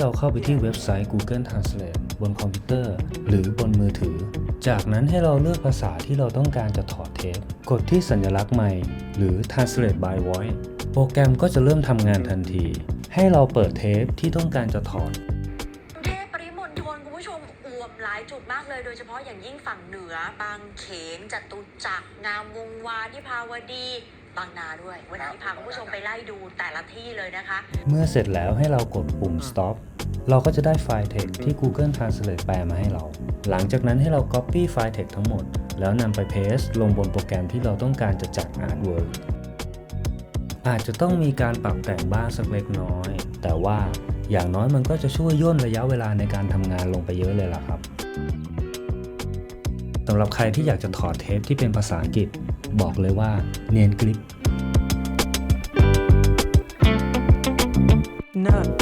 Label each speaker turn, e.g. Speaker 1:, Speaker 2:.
Speaker 1: เราเข้าไปที่เว็บไซต์ Google Translate บนคอมพิวเตอร์ หรือบนมือถือ จากนั้นให้เราเลือกภาษาที่เราต้องการจะถอดเทป กดที่สัญลักษณ์ไมค์หรือ Translate by Voice โปรแกรมก็จะเริ่มทำงานทันที ให้เราเปิดเทปที่ต้องการจะถอด
Speaker 2: กรุงเทพปริมณฑลคุณผู้ชมอวมหลายจุดมากเลยโดยเฉพาะอย่างยิ่งฝั่งเหนือ บางเขนจตุจักรงามวงวานที่ภาวดีบางนาด้วย วันนี้พาคุณผู้ชมไปไล่ดูแต่ละที่เลยนะคะ
Speaker 1: เมื่อเสร็จแล้วให้เรากดปุ่ม stop เราก็จะได้ไฟล์ text ที่ Google Translate แปลมาให้เรา หลังจากนั้นให้เรา Copy ไฟล์ text ทั้งหมด แล้วนำไป Paste ลงบนโปรแกรมที่เราต้องการจะจัด Artwork อาจจะต้องมีการปรับแต่งบ้างสักเล็กน้อย แต่ว่าอย่างน้อยมันก็จะช่วยย่นระยะเวลาในการทำงานลงไปเยอะเลยล่ะครับสำหรับใครที่อยากจะถอดเทปที่เป็นภาษาอังกฤษ บอกเลยว่าเนียนกริป No.